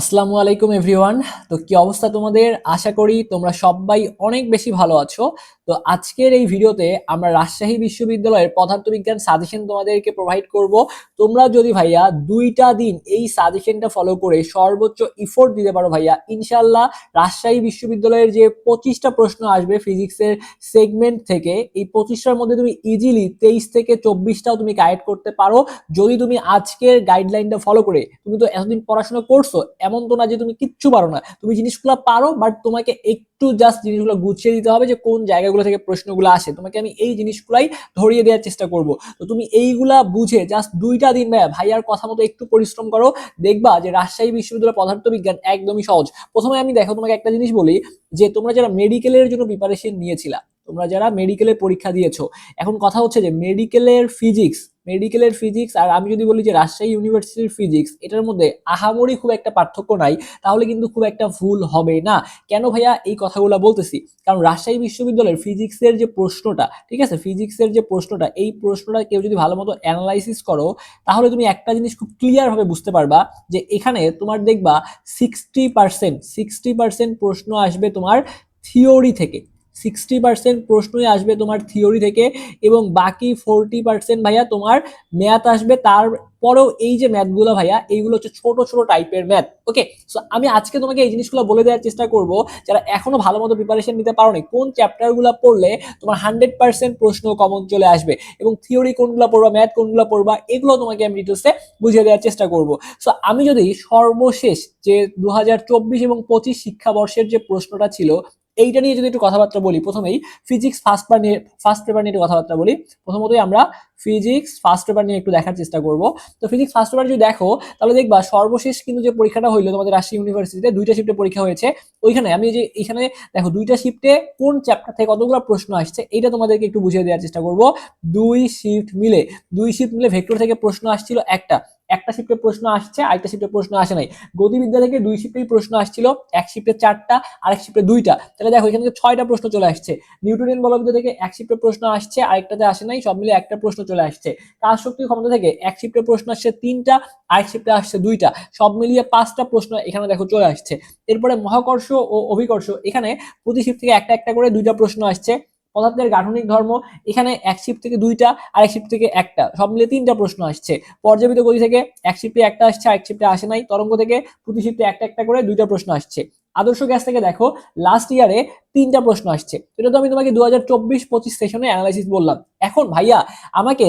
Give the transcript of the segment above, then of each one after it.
আসসালামু আলাইকুম এভরিওয়ান। তো কি অবস্থা তোমাদের? আশা করি তোমরা সবাই অনেক বেশি ভালো আছো। তো আজকের এই ভিডিওতে আমরা রাজশাহী বিশ্ববিদ্যালয়ের পদার্থবিজ্ঞান সাজেশন তোমাদেরকে প্রোভাইড করব। তোমরা যদি ভাইয়া দুইটা দিন এই সাজেশনটা ফলো করে সর্বোচ্চ ইফোর্ট দিতে পারো ভাইয়া ইনশাল্লাহ রাজশাহী বিশ্ববিদ্যালয়ের যে পঁচিশটা প্রশ্ন আসবে ফিজিক্সের সেগমেন্ট থেকে, এই পঁচিশটার মধ্যে তুমি ইজিলি তেইশ থেকে চব্বিশটাও তুমি গাইড করতে পারো। যদি তুমি আজকের গাইডলাইনটা ফলো করে তুমি তো এতদিন পড়াশোনা করছ এমন তো না যে তুমি কিচ্ছু পারো না। তুমি জিনিসগুলো পারো বাট তোমাকে একটু জাস্ট জিনিসগুলো গুছিয়ে দিতে হবে যে কোন জায়গাগুলো থেকে প্রশ্নগুলো আসে। তোমাকে আমি এই জিনিসগুলাই ধরিয়ে দেওয়ার চেষ্টা করব। তো তুমি এইগুলা বুঝে জাস্ট দুইটা দিন ভাইয়া ভাইয়ার কথা মতো একটু পরিশ্রম করো। দেখবা যে রাজশাহী বিশ্ববিদ্যালয় পদার্থবিজ্ঞান একদমই সহজ। প্রথমে আমি দেখো তোমাকে একটা জিনিস বলি যে তোমরা যারা মেডিকেলের জন্য প্রিপারেশন নিয়েছিলা, তোমরা যারা মেডিকেলের পরীক্ষা দিয়েছ, এখন কথা হচ্ছে যে মেডিকেলের ফিজিক্স মেডিকেলের ফিজিক্স আর আমি যদি বলি যে রাজশাহী ইউনিভার্সিটির ফিজিক্স এটার মধ্যে আহামরি খুব একটা পার্থক্য নাই, তাহলে কিন্তু খুব একটা ভুল হবে না। কেন ভাইয়া এই কথাগুলো বলতেছি? কারণ রাজশাহী বিশ্ববিদ্যালয়ের ফিজিক্সের যে প্রশ্নটা, ঠিক আছে? ফিজিক্সের যে প্রশ্নটা, এই প্রশ্নটা কেউ যদি ভালো মতো অ্যানালাইসিস করো, তাহলে তুমি একটা জিনিস খুব ক্লিয়ারভাবে বুঝতে পারবা যে এখানে তোমার দেখবা সিক্সটি পার্সেন্ট সিক্সটি পার্সেন্ট প্রশ্ন আসবে তোমার থিওরি থেকে। সিক্সটি পার্সেন্ট প্রশ্নই আসবে তোমার থিওরি থেকে এবং বাকি ফোরটি পার্সেন্ট ভাইয়া তোমার ম্যাথ আসবে। তারপরেও এই যে ম্যাথগুলো ভাইয়া, এইগুলো হচ্ছে ছোট ছোট টাইপের ম্যাথ ওকে সো আমি আজকে তোমাকে এই জিনিসগুলো বলে দেওয়ার চেষ্টা করব, যারা এখনও ভালো মতো প্রিপারেশন নিতে পারো নি কোন চ্যাপ্টারগুলো পড়লে তোমার হান্ড্রেড পার্সেন্ট প্রশ্ন কমন চলে আসবে এবং থিওরি কোনগুলো পড়বা ম্যাথ কোনগুলো পড়বা, এগুলো তোমাকে আমি ডিটেলসে বুঝিয়ে দেওয়ার চেষ্টা করব। সো আমি যদি সর্বশেষ যে দু হাজার চব্বিশ এবং পঁচিশ শিক্ষাবর্ষের যে প্রশ্নটা ছিল এইটা নিয়ে যদি একটু কথাবার্তা বলি, প্রথমেই ফিজিক্স ফার্স্ট পেপার নিয়ে ফার্স্ট পেপার নিয়ে একটু কথাবার্তা বলি, প্রথমতই আমরা ফিজিক্স ফার্স্ট পেপার নিয়ে একটু দেখার চেষ্টা করব। তো ফিজিক্স ফার্স্ট পেপার যদি দেখো, তাহলে দেখবা সর্বশেষ কিন্তু যে পরীক্ষাটা হইল তোমাদের রাজশাহী ইউনিভার্সিটিতে দুইটা শিফটে পরীক্ষা হয়েছে। ওইখানে আমি যে এখানে দেখো দুইটা শিফটে কোন চ্যাপ্টার থেকে কতগুলো প্রশ্ন আসছে এটা তোমাদেরকে একটু বুঝিয়ে দেওয়ার চেষ্টা করব। দুই শিফট মিলে, দুই শিফট মিলে ভেক্টর থেকে প্রশ্ন আসছিল একটা। একটা শিফটে প্রশ্ন আসছে, আরেকটা শিফটে প্রশ্ন আসে নাই। গতিবিদ্যা থেকে দুই শিফটেই প্রশ্ন আসছিল, এক শিফটে চারটা, আরেক শিফটে দুইটা। তাহলে দেখো এখানে ছয়টা প্রশ্ন চলে আসছে। নিউটনিয়ান বলবিদ্যা থেকে এক শিফটে প্রশ্ন আসছে, আরেকটাতে আসে নাই, সব মিলে একটা প্রশ্ন চলে আসছে। কাজ শক্তি ক্ষমতা থেকে? এক শিফটে প্রশ্ন আসছে তিনটা, আরেক শিফটে আসছে দুইটা। সব মিলিয়ে পাঁচটা প্রশ্ন এখানে দেখো চলে আসছে। এরপরে মহাকর্ষ ও অভিকর্ষ, এখানে প্রতি শিফট থেকে একটা একটা করে দুইটা প্রশ্ন আসছে। পদার্থের গাঠনিক ধর্ম, এখানে এক শিফট থেকে দুইটা আর এক শিফট থেকে একটা। সব মিলে তিনটা প্রশ্ন আসছে। পর্যাপিত গতি থেকে এক শিফটে একটা আসছে, আরেক শিফটে আসে নাই। তরঙ্গ থেকে প্রতি শিফটে একটা একটা করে দুইটা প্রশ্ন আসছে। আদর্শ গ্যাস থেকে দেখো লাস্ট ইয়ারে তিনটা প্রশ্ন আসছে। এটা তো আমি তোমাকে দু হাজার চব্বিশ পঁচিশ সেশনে অ্যানালাইসিস বললাম। এখন ভাইয়া, আমাকে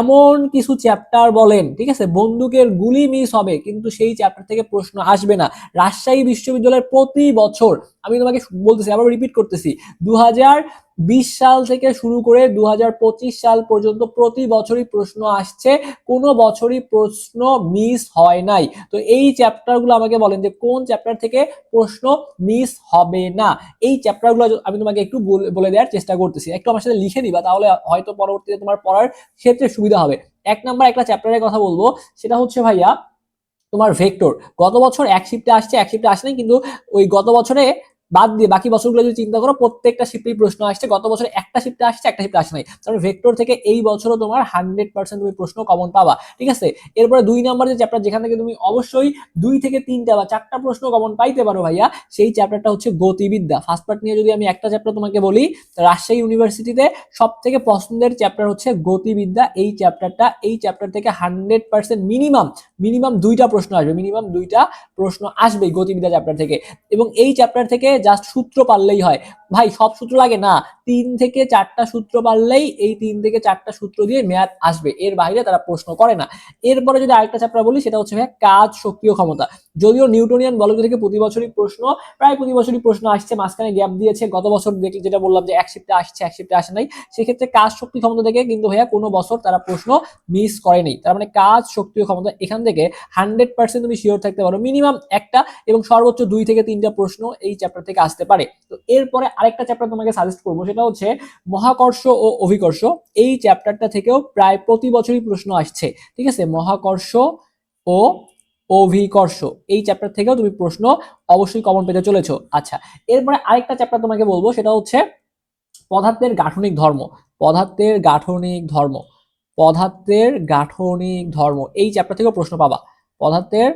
এমন কিছু চ্যাপ্টার বলেন, ঠিক আছে? বন্দুকের গুলি মিস হবে, কিন্তু সেই চ্যাপ্টার থেকে প্রশ্ন আসবে না। রাজশাহী বিশ্ববিদ্যালয়ের প্রতি বছর, আমি তোমাকে বলতেছি, আবার রিপিট করতেছি দু হাজার বিশ সাল থেকে শুরু করে দু হাজার পঁচিশ সাল পর্যন্ত প্রতি বছরই প্রশ্ন আসছে, কোনো বছরই প্রশ্ন মিস হয় নাই। তো এই চ্যাপ্টারগুলো আমাকে বলেন যে কোন চ্যাপ্টার থেকে প্রশ্ন মিস হবে না? এই চ্যাপ্টারগুলো আমি তোমাকে একটু বলে দেওয়ার চেষ্টা করতেছি। একটু আমার সাথে লিখে দিবা তাহলে হয়তো পরবর্তীতে তোমার পড়ার ক্ষেত্রে সুবিধা হবে। এক নাম্বার একটা চ্যাপ্টারের কথা বলব, সেটা হচ্ছে ভাইয়া তোমার ভেক্টর গত বছর এক শিফটে আসছে, এক শিফটে আসে কিন্তু ওই গত বছরে বাদ দিয়ে বাকি বছরগুলো যদি চিন্তা করো, প্রত্যেকটা শিফটেই প্রশ্ন আসছে। গত বছর একটা শিফটে আসছে, একটা শিফটে আসে নাই। তারপরে ভেক্টর থেকে এই বছরও তোমার হান্ড্রেড পার্সেন্ট তুমি প্রশ্ন কমন পাবা, ঠিক আছে? এরপরে দুই নাম্বার যে চ্যাপ্টার যেখান থেকে তুমি অবশ্যই দুই থেকে তিনটা বা চারটা প্রশ্ন কমন পাইতে পারো ভাইয়া, সেই চ্যাপ্টারটা হচ্ছে গতিবিদ্যা। ফার্স্ট পার্ট নিয়ে যদি আমি একটা চ্যাপ্টার তোমাকে বলি, রাজশাহী ইউনিভার্সিটিতে সব থেকে পছন্দের চ্যাপ্টার হচ্ছে গতিবিদ্যা। এই চ্যাপ্টারটা এই চ্যাপ্টার থেকে হান্ড্রেড পার্সেন্ট মিনিমাম মিনিমাম দুইটা প্রশ্ন আসবে মিনিমাম দুইটা প্রশ্ন আসবে গতিবিদ্যা চ্যাপ্টার থেকে। এবং এই চ্যাপ্টার থেকে জাস্ট সূত্র পারলেই হয়। ভাই, সব সূত্র লাগে? না। তিন থেকে চারটা সূত্র পারলেই এই তিন থেকে চারটা সূত্র দিয়ে মেয়াদ আসবে। এর বাইরে তারা প্রশ্ন করে না। এরপরে যদি আরেকটা চ্যাপ্টার বলি, সেটা হচ্ছে ভাই কাজ, শক্তি ক্ষমতা। যদিও নিউটোনিয়ান বলক থেকে প্রতি বছরই প্রশ্ন, প্রায় প্রতি বছরই প্রশ্ন আসছে, মাঝখানে গ্যাপ দিয়েছে। গত বছর দেখি যেটা বললাম যে এক শিফটে আসছে, এক শিফটে আসে নাই। সেক্ষেত্রে কাজ শক্তি ক্ষমতা থেকে কিন্তু ভাইয়া কোনো বছর তারা প্রশ্ন মিস করেনি তার মানে কাজ শক্তি ক্ষমতা এখান থেকে হান্ড্রেড পার্সেন্ট তুমি শিওর থাকতে পারো। মিনিমাম একটা এবং সর্বোচ্চ দুই থেকে তিনটা প্রশ্ন এই চ্যাপ্টার থেকে আসতে পারে। তো এরপরে আরেকটা চ্যাপ্টার তোমাকে সাজেস্ট করব, সেটা হচ্ছে মহাকর্ষ ও অভিকর্ষ। এই চ্যাপ্টারটা থেকেও প্রায় প্রতি বছরই প্রশ্ন আসছে। ঠিক আছে? মহাকর্ষ ও অভিকর্ষ। এই চ্যাপ্টার থেকেও তুমি প্রশ্ন অবশ্যই কমন পেতে চলেছো। আচ্ছা এরপরে আরেকটা চ্যাপ্টার তোমাকে বলব, সেটা হচ্ছে পদার্থের গাঠনিক ধর্ম। পদার্থের গাঠনিক ধর্ম। পদার্থের গাঠনিক ধর্ম। এই চ্যাপ্টার থেকেও প্রশ্ন পাবা। পদার্থের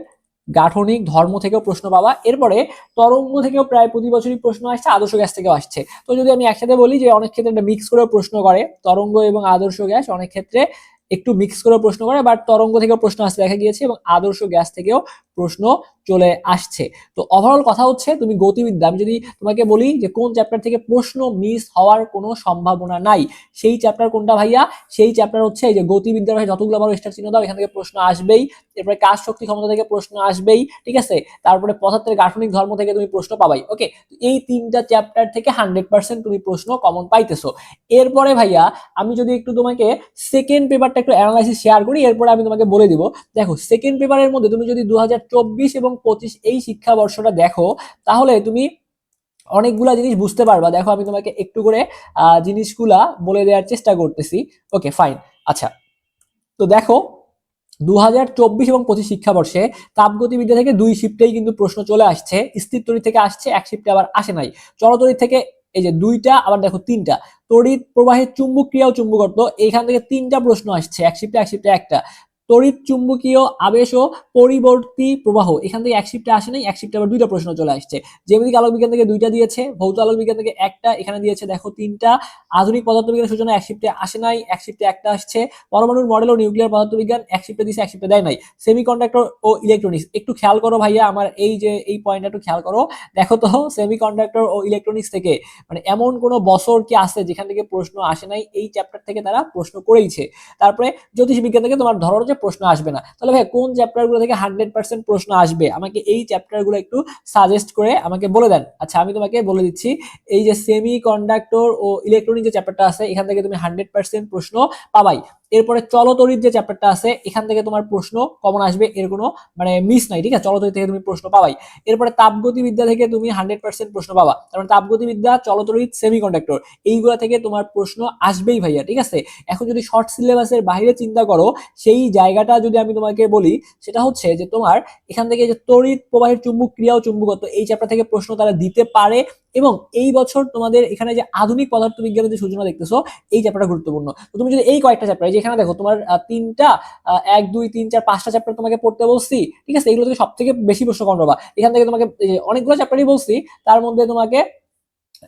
গাঠনিক ধর্ম থেকেও প্রশ্ন পাবা। এরপরে তরঙ্গ থেকেও প্রায় প্রতি বছরই প্রশ্ন আসছে, আদর্শ গ্যাস থেকেও আসছে। তো যদি আমি একসাথে বলি যে অনেক ক্ষেত্রে এটা মিক্স করেও প্রশ্ন করে, তরঙ্গ এবং আদর্শ গ্যাস অনেক ক্ষেত্রে একটু মিক্স করে প্রশ্ন করে বাট তরঙ্গ থেকেও প্রশ্ন আসতে দেখা গিয়েছে এবং আদর্শ গ্যাস থেকেও প্রশ্ন চলে আসছে। তো ওভারঅল কথা হচ্ছে, তুমি গতিবিদ্যা, আমি যদি তোমাকে বলি যে কোন চ্যাপ্টার থেকে প্রশ্ন মিস হওয়ার কোনো সম্ভাবনা নাই, সেই চ্যাপ্টার কোনটা ভাইয়া? সেই চ্যাপ্টার হচ্ছে এই যে গতিবিদ্যার ভাই যতগুলো বড় স্টার চিহ্ন দাও, এখান থেকে প্রশ্ন আসবেই। এরপরে কাজ শক্তি ক্ষমতা থেকে প্রশ্ন আসবেই, ঠিক আছে? তারপরে পদার্থের গাঠনিক ধর্ম থেকে তুমি প্রশ্ন পাবাই ওকে এই তিনটা চ্যাপ্টার থেকে হান্ড্রেড পার্সেন্ট তুমি প্রশ্ন কমন পাইতেছো। এরপরে ভাইয়া, আমি যদি একটু তোমাকে সেকেন্ড পেপারটা একটু অ্যানালাইসিস শেয়ার করি, এরপরে আমি তোমাকে বলে দিব। দেখো সেকেন্ড পেপারের মধ্যে তুমি যদি দু হাজার চব্বিশ এবং পঁচিশ এই শিক্ষাবর্ষটা দেখো, তাহলে তুমি অনেকগুলা জিনিস বুঝতে পারবা। দেখো, আমি তোমাকে একটু করে জিনিসগুলা বলে দেওয়ার চেষ্টা করতেছি। ওকে ফাইন আচ্ছা তো দেখো দু হাজার চব্বিশ এবং পঁচিশ শিক্ষাবর্ষে তাপগতিবিদ্যা থেকে দুই শিফটেই কিন্তু প্রশ্ন চলে আসছে। স্থির থেকে আসছে, এক শিফটে আবার আসে নাই। চলতড়িৎ থেকে এই যে দুইটা, আবার দেখো তিনটা। তড়িৎ প্রবাহের চুম্বক ক্রিয়া ও চুম্বকত্ব এখান থেকে তিনটা প্রশ্ন আসছে, এক শিফটে এক শিফটে একটা। তড়িৎ চুম্বকীয় আবেশ ও পরিবর্তী প্রবাহ। এখান থেকে এক শিফটে আসে নাই, এক শিফটে আবার দুইটা প্রশ্ন চলে আসছে। জ্যামিতিক আলোক বিজ্ঞান থেকে দুইটা দিয়েছে, ভৌত আলোক বিজ্ঞান থেকে একটা, এখানে দিয়েছে দেখো তিনটা। আধুনিক পদার্থবিজ্ঞানের সূচনা এক শিফটে আসে নাই, এক শিফটে একটা আসছে। পরমাণুর মডেল ও নিউক্লিয়ার পদার্থবিজ্ঞান এক শিফটে দিয়েছে এক শিফটে দেয় নাই। সেমিকন্ডাক্টর ও ইলেকট্রনিক্স একটু খেয়াল করো ভাইয়া, আমার এই যে, এই পয়েন্টটা একটু খেয়াল করো। দেখো তো সেমিকন্ডাক্টর ও ইলেকট্রনিক্স থেকে মানে এমন কোনো বছর কি আছে যেখান থেকে প্রশ্ন আসে নাই? এই চ্যাপ্টার থেকে তারা প্রশ্ন করেইছে। তারপরে জ্যোতিষ বিজ্ঞান থেকে তোমার ধরো যে প্রশ্ন আসবে না। তাহলে ভাই, কোন চ্যাপ্টারগুলো থেকে হান্ড্রেড পার্সেন্ট প্রশ্ন আসবে? আমাকে এই চ্যাপ্টারগুলো একটু সাজেস্ট করে আমাকে বলে দেন। আচ্ছা আমি তোমাকে বলে দিচ্ছি, এই যে সেমি কন্ডাক্টর ও ইলেকট্রনিক যে চ্যাপ্টারটা আছে, এখান থেকে তুমি হান্ড্রেড পার্সেন্ট প্রশ্ন পাবাই। এরপরে চলতরিত যে চ্যাপ্টারটা আছে, এখান থেকে তোমার প্রশ্ন কমন আসবে, এর কোনো মানে মিস নাই, ঠিক আছে? চলতরিত থেকে তুমি প্রশ্ন পাবাই। এরপরে তাপগতিবিদ্যা থেকে তুমি হান্ড্রেড পার্সেন্ট প্রশ্ন পাবা। কারণ তাপগতিবিদ্যা সেমি কন্ডাক্টর এইগুলা থেকে তোমার প্রশ্ন আসবেই ভাইয়া, ঠিক আছে? এখন যদি শর্ট সিলেবাসের বাইরে চিন্তা করো, সেই জায়গাটা যদি আমি তোমাকে বলি, সেটা হচ্ছে যে তোমার এখান থেকে যে তড়িৎ প্রবাহের চুম্বক ক্রিয়া ও চুম্বকত্ব, এই চ্যাপ্টার থেকে প্রশ্ন তারা দিতে পারে এবং এই বছর তোমাদের এখানে যে আধুনিক পদার্থবিজ্ঞানের যে সূচনা দেখতেছো, এই চ্যাপ্টারটা গুরুত্বপূর্ণ। তো তুমি যদি এই কয়েকটা চ্যাপ্টার যেখানে দেখো তোমার তিনটা এক, দুই, তিন, চার, পাঁচটা চ্যাপ্টার তোমাকে পড়তে বলছি, ঠিক আছে? এগুলো থেকে সব থেকে বেশি প্রশ্ন কম এখান থেকে তোমাকে অনেকগুলো চ্যাপ্টারই বলছি, তার মধ্যে তোমাকে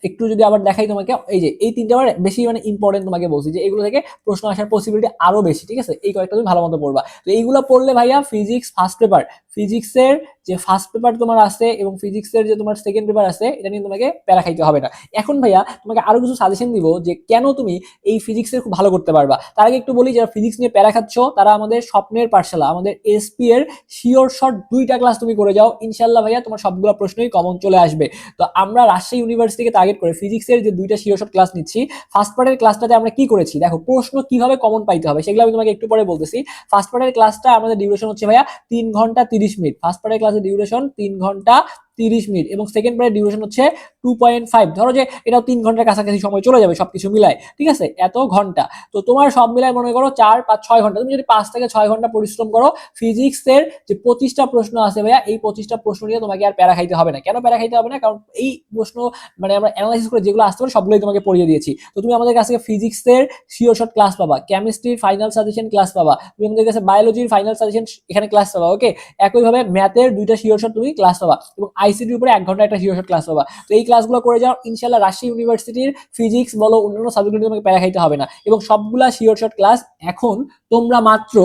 একটু যদি আবার দেখাই তোমাকে, এই যে, এই তিনটা আবার বেশি মানে ইম্পর্টেন্ট তোমাকে বলছি যে, এগুলো থেকে প্রশ্ন আসার পসিবিলিটি আরও বেশি, ঠিক আছে? এই কয়েকটা তুমি ভালো মতো পড়বা। তো এইগুলো পড়লে ভাইয়া ফিজিক্স ফার্স্ট পেপার ফিজিক্সের যে ফার্স্ট পেপার তোমার আছে এবং ফিজিক্সের যে তোমার সেকেন্ড পেপার আছে, এটা নিয়ে তোমাকে প্যারা খাইতে হবে না। এখন ভাইয়া তোমাকে আরও কিছু সাজেশন দিব যে, কেন তুমি এই ফিজিক্সের খুব ভালো করতে পারবা? তার আগে একটু বলি, যারা ফিজিক্স নিয়ে প্যারা খাচ্ছ, তারা আমাদের স্বপ্নের পাঠশালা, আমাদের এসপি এর শিওর শর্ট দুইটা ক্লাস তুমি করে যাও। ইনশাল্লাহ ভাইয়া তোমার সবগুলো প্রশ্নই কমন চলে আসবে। তো আমরা রাজশাহী ইউনিভার্সিটিকে টার্গেট করে ফিজিক্সের যে দুইটা শিরোশট ক্লাস নিচ্ছি ফার্স্ট পার্টের ক্লাসটাতে আমরা কি করেছি? দেখো, প্রশ্ন কীভাবে কমন পাইতে হবে সেগুলো আমি তোমাকে একটু পরে বলতেছি। ফার্স্ট পার্টের ক্লাসটা আমাদের ডিউরেশন হচ্ছে ভাইয়া তিন ঘণ্টা তিরিশ মিনিট ফার্স্ট পার্টের ক্লাসের ডিউরেশন তিন ঘণ্টা তিরিশ মিনিট এবং সেকেন্ড পার্টের ডিউরেশন হচ্ছে টু পয়েন্ট ফাইভ ধরো যে এটাও তিন ঘণ্টার কাছাকাছি সময় চলে যাবে, সবকিছু মিলায়, ঠিক আছে? এত ঘণ্টা। তো তোমার সব মিলায় মনে করো চার, পাঁচ, ছয় ঘণ্টা। তুমি যদি পাঁচ থেকে ছয় ঘণ্টা পরিশ্রম করো ফিজিক্সের যে পঁচিশটা প্রশ্ন আছে ভাইয়া, এই পঁচিশটা প্রশ্ন নিয়ে তোমাকে আর প্যারা খাইতে হবে না। কেন প্যারা খাইতে হবে না? কারণ এই প্রশ্ন মানে আমরা অ্যানালাইসিস করে যেগুলো আসতে পারে সবগুলোই তোমাকে পড়িয়ে দিয়েছি। তো তুমি আমাদের কাছ ফিজিক্সের শিওর শর্ট ক্লাস পাবা কেমিস্ট্রির ফাইনাল সাজেশন ক্লাস পাবা, তুমি আমাদের কাছে বায়োলজির ফাইনাল সাজেশন এখানে ক্লাস পাবা ওকে একইভাবে ম্যাথের দুইটা শিওর শর্ট তুমি ক্লাস পাবা এবং আইসিটির উপরে এক ঘণ্টা একটা শিওর শর্ট ক্লাস পাবা তো এই ক্লাসগুলো করে যাও ইনশাল্লাহ রাজশাহী ইউনিভার্সিটির ফিজিক্স বলো অন্যান্য সাবজেক্ট তোমাকে প্যারা খাইতে হবে না। এবং সবগুলা শিওর শর্ট ক্লাস এখন তোমরা মাত্র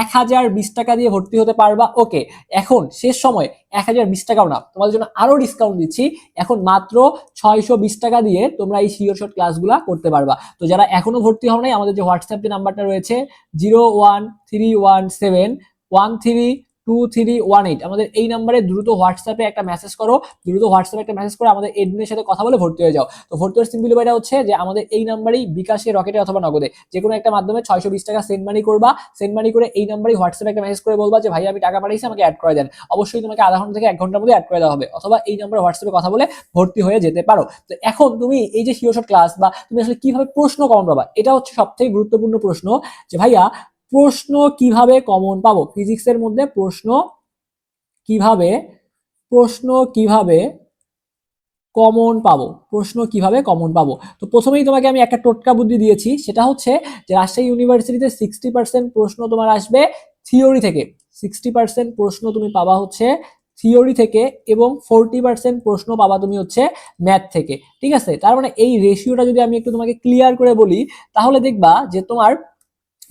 এক হাজার বিশ টাকা দিয়ে ভর্তি হতে পারবা। ওকে এখন শেষ সময় এক হাজার বিশ টাকাও না। তোমাদের জন্য আরও ডিসকাউন্ট দিচ্ছি। এখন মাত্র ছয়শো বিশ টাকা দিয়ে তোমরা এই শিওর শর্ট ক্লাসগুলো করতে পারবা। তো যারা এখনও ভর্তি হও নাই, আমাদের যে হোয়াটসঅ্যাপ যে নাম্বারটা রয়েছে zero one three one seven one three two three one eight আমাদের এই নাম্বারে দ্রুত হোয়াটসঅ্যাপে একটা মেসেজ করো। দ্রুত হোয়াটসঅ্যাপে একটা মেসেজ করে আমাদের এডমিনের সাথে কথা বলে ভর্তি হয়ে যাও। তো ভর্তি হওয়ার সিম্পল উপায়টা হচ্ছে যে আমাদের এই নাম্বারেই বিকাশে রকেটে অথবা নগদে যে কোনো একটা মাধ্যমে ছয়শো বিশ টাকা সেন্ড মানি করবা। সেন্ড মানি করে এই নাম্বারেই হোয়াটসঅ্যাপে একটা মেসেজ করে বলবা যে, ভাই, আমি টাকা পাঠিয়েছি, আমাকে অ্যাড করে দেন। অবশ্যই তোমাকে আধা ঘণ্টা থেকে এক ঘণ্টার মধ্যে অ্যাড করে দেওয়া হবে। অথবা এই নাম্বারে হোয়াটসঅ্যাপে কথা বলে ভর্তি হয়ে যেতে পারো। তো এখন তুমি এই যে শিওর ক্লাস বা তুমি আসলে কীভাবে প্রশ্ন কমন পাবা, এটা হচ্ছে সব থেকে গুরুত্বপূর্ণ প্রশ্ন যে, ভাইয়া প্রশ্ন কীভাবে কমন পাবো। ফিজিক্সের মধ্যে প্রশ্ন কীভাবে প্রশ্ন কীভাবে কমন পাবো? প্রশ্ন কীভাবে কমন পাবো? তো প্রথমেই তোমাকে আমি একটা টোটকা বুদ্ধি দিয়েছি। সেটা হচ্ছে যে রাজশাহী ইউনিভার্সিটিতে সিক্সটি পার্সেন্ট প্রশ্ন তোমার আসবে থিওরি থেকে। সিক্সটি পার্সেন্ট প্রশ্ন তুমি পাবা হচ্ছে থিওরি থেকে এবং ফোরটি পার্সেন্ট প্রশ্ন পাবা তুমি হচ্ছে ম্যাথ থেকে। ঠিক আছে? তার মানে এই রেশিওটা যদি আমি একটু তোমাকে ক্লিয়ার করে বলি, তাহলে দেখবা যে তোমার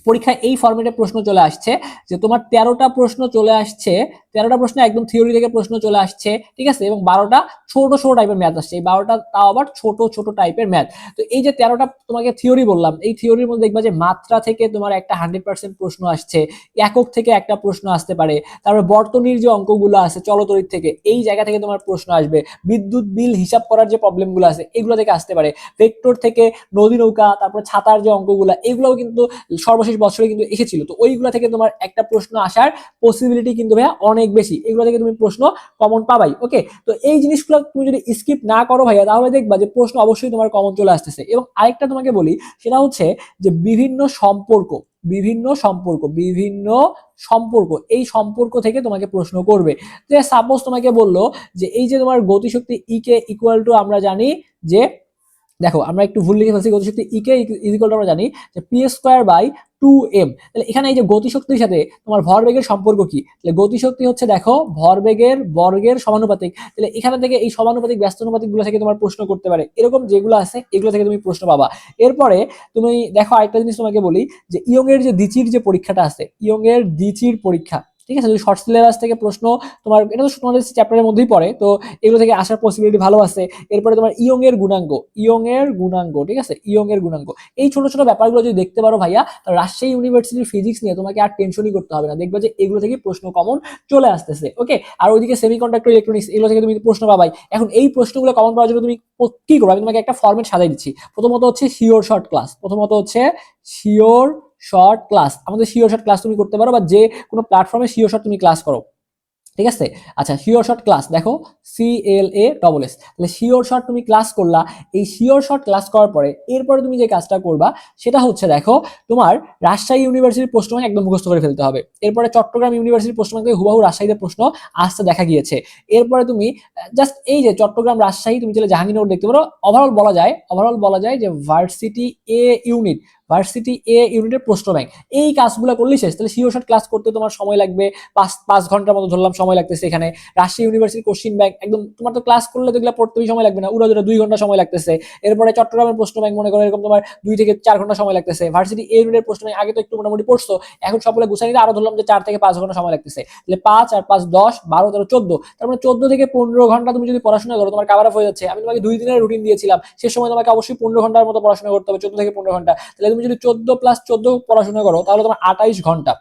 পরীক্ষায় এই ফরম্যাটে প্রশ্ন চলে আসছে, যে তোমার তেরোটা প্রশ্ন চলে আসছে, তেরোটা প্রশ্ন একদম থিওরি থেকে প্রশ্ন চলে আসছে, ঠিক আছে? এবং বারোটা ছোট ছোট টাইপের ম্যাথ আসছে। এই বারোটা তাও আবার ছোট ছোট টাইপের ম্যাথ তো এই যে তেরোটা তোমাকে থিওরি বললাম, এই থিওরির মধ্যে দেখবা যে মাত্রা থেকে তোমার একটা হান্ড্রেড পার্সেন্ট প্রশ্ন আসছে, একক থেকে একটা প্রশ্ন আসতে পারে, তারপরে বর্তনীর যে অঙ্কগুলো আছে চলতরিত থেকে, এই জায়গা থেকে তোমার প্রশ্ন আসবে, বিদ্যুৎ বিল হিসাব করার যে প্রবলেমগুলো আছে, এগুলো থেকে আসতে পারে। ভেক্টর থেকে নদী নৌকা, তারপরে ছাতার যে অঙ্কগুলো, এগুলোও কিন্তু সর্বশেষ বছরে কিন্তু এসেছিল। তো ওইগুলো থেকে তোমার একটা প্রশ্ন আসার পসিবিলিটি কিন্তু ভাইয়া অনেক বেশি। এগুলো থেকে তুমি প্রশ্ন কমন পাবাই ওকে তো এই জিনিসগুলো তুমি যদি স্কিপ না করো ভাইয়া, তাহলে দেখবা যে প্রশ্ন অবশ্যই তোমার কমন চলে আসতেছে। এবং আরেকটা তোমাকে বলি, সেটা হচ্ছে যে বিভিন্ন সম্পর্ক বিভিন্ন সম্পর্ক বিভিন্ন সম্পর্ক, এই সম্পর্ক থেকে তোমাকে প্রশ্ন করবে। যে সাপোজ তোমাকে বলল যে এই যে তোমার গতিশক্তি ইকে ইকুয়াল টু আমরা জানি যে, দেখো আমরা একটু ভুল লিখে ফেলছি, গতিশক্তি ইকে ইকুয়াল টু আমরা জানি যে P square by two M তাহলে এখানে এই যে গতিশক্তির সাথে তোমার ভরবেগের সম্পর্ক কি? তাহলে গতিশক্তি হচ্ছে দেখো, ভরবেগের বর্গের সমানুপাতিক। তাহলে এখানে থেকে এই সমানুপাতিক ব্যস্তানুপাতিকগুলো থেকে তোমার প্রশ্ন করতে পারে। এরকম যেগুলো আছে, এগুলো থেকে তুমি প্রশ্ন পাবা। এরপরে তুমি দেখো আরেকটা জিনিস তোমাকে বলি, যে ইয়ং এর যে দিচির যে পরীক্ষাটা আছে ইয়ং এর দিচির পরীক্ষা। ঠিক আছে? যদি শর্ট সিলেবাস থেকে প্রশ্ন তোমার, এটা তো তোমাদের চ্যাপ্টারের মধ্যেই পড়ে, তো এগুলো থেকে আসার পসিবিলিটি ভালো আছে। এরপরে তোমার ইয়ং এর গুণাঙ্গ ইয়ং এর গুণাঙ্গ ঠিক আছে? ইয়ং এর গুণাঙ্গ এই ছোট ছোট ব্যাপারগুলো যদি দেখতে পারো ভাইয়া রাজশাহী ইউনিভার্সিটির ফিজিক্স নিয়ে তোমাকে আর টেনশনই করতে হবে না। দেখবে যে এগুলো থেকে প্রশ্ন কমন চলে আসতেছে ওকে আর ওইদিকে সেমিকন্ডাক্টর ইলেকট্রনিক্স এগুলো থেকে তুমি প্রশ্ন পাবাই। এখন এই প্রশ্নগুলো কমন পাওয়ার জন্য তুমি কি করবে আমি তোমাকে একটা ফরম্যাট সাজাই দিচ্ছি। প্রথমত হচ্ছে শিওর শর্ট ক্লাস প্রথমত হচ্ছে শিওর শর্ট ক্লাস আমাদের শিওর শর্ট ক্লাস তুমি করতে পারো, বা যে কোনো প্ল্যাটফর্মে শিওর শর্ট তুমি ক্লাস করো। ঠিক আছে? আচ্ছা শিওর শর্ট ক্লাস দেখো C L A double S তাহলে শিওর শর্ট তুমি ক্লাস করলা, এই শিওর শর্ট ক্লাস করার পরে, এরপরে তুমি যে কাজটা করবা, সেটা হচ্ছে দেখো, তোমার রাজশাহী ইউনিভার্সিটির প্রশ্ন একদম মুখস্থ করে ফেলতে হবে। এরপরে চট্টগ্রাম ইউনিভার্সিটির প্রশ্ন ব্যাংকে হুবাহু রাজশাহীতে প্রশ্ন আসতে দেখা গিয়েছে। এরপরে তুমি জাস্ট এই যে চট্টগ্রাম, রাজশাহী, তুমি চলে জাহাঙ্গীরনগর দেখতে পারো। ওভারঅল বলা যায় ওভারঅল বলা যায় যে varsity A unit varsity A ইউনিটের প্রশ্ন ব্যাংক এই কাজগুলো করলেই শেষ। তাহলে সিও শর্ট ক্লাস করতে তোমার সময় লাগবে। পাঁচ পাঁচ ঘণ্টার মতো ধরলাম সময় লাগতেছে এখানে। রাজশাহী ইউনিভার্সিটি কোশ্চিন ব্যাংক একদম তোমার তো ক্লাস করলে তো এগুলো পড়তেই সময় লাগবে না। উড়া দুরা দুই ঘণ্টা সময় লাগতেছে। এরপরে চট্টগ্রামের প্রশ্ন ব্যাংক মনে করো এরকম তোমার দুই থেকে চার ঘণ্টা সময় লাগতেছে। ভার্সিটি এ ইউনিটের প্রশ্ন ব্যাংক আগে তো একটু মোটামুটি পড়ছো। এখন সকলে গুছাই নিতে আরও ধরলাম যে চার থেকে পাঁচ ঘণ্টা সময় লাগতেছে। তাহলে পাঁচ আর পাঁচ দশ, বারো, তেরো, চোদ্দ। তার মানে চোদ্দ থেকে পনেরো ঘণ্টা তুমি যদি পড়াশোনা করো, তোমার কাভার হয়ে যাচ্ছে। আমি তোমাকে দুই দিনের রুটিন দিয়েছিলাম। সে সময় তোমাকে অবশ্যই পনেরো ঘণ্টার মতো পড়াশোনা করতে হবে, চোদ্দ থেকে পনেরো ঘণ্টা। তাহলে তুমি যদি চোদ্দ প্লাস চোদ্দ পড়াশোনা করো, তাহলে তোমার আঠাইশ ঘণ্টা।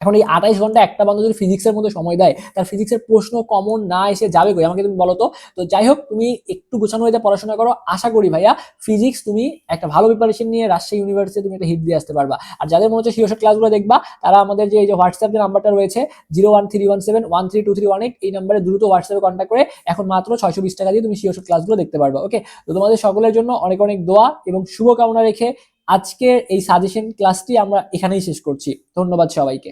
এখন এই আঠাইশ ঘণ্টা একটা বান্ধব যদি ফিজিক্সের মধ্যে সময় দেয়, তার ফিজিক্সের প্রশ্ন কমন না এসে যাবে কই? আমাকে তুমি বলো তো। তো যাই হোক, তুমি একটু গোছানো হয়ে পড়াশোনা করো। আশা করি ভাইয়া ফিজিক্স তুমি একটা ভালো প্রিপারেশন নিয়ে রাজশাহী ইউনিভার্সিটি তুমি একটা হিট দিয়ে আসতে পারবা। আর যাদের মনে হচ্ছে শিওর ক্লাসগুলো দেখবা, তারা আমাদের যে, এই যে হোয়াটসঅ্যাপ যে নাম্বারটা রয়েছে zero one three one seven one three two three one eight এই নাম্বারে দ্রুত হোয়াটসঅ্যাপে কন্ট্যাক্ট করে এখন মাত্র ছয়শো বিশ টাকা দিয়ে তুমি শিওর ক্লাসগুলো দেখতে পারবা ওকে তো তোমাদের সকলের জন্য অনেক অনেক দোয়া এবং শুভকামনা রেখে আজকের এই সাজেশন ক্লাসটি আমরা এখানেই শেষ করছি। ধন্যবাদ সবাইকে।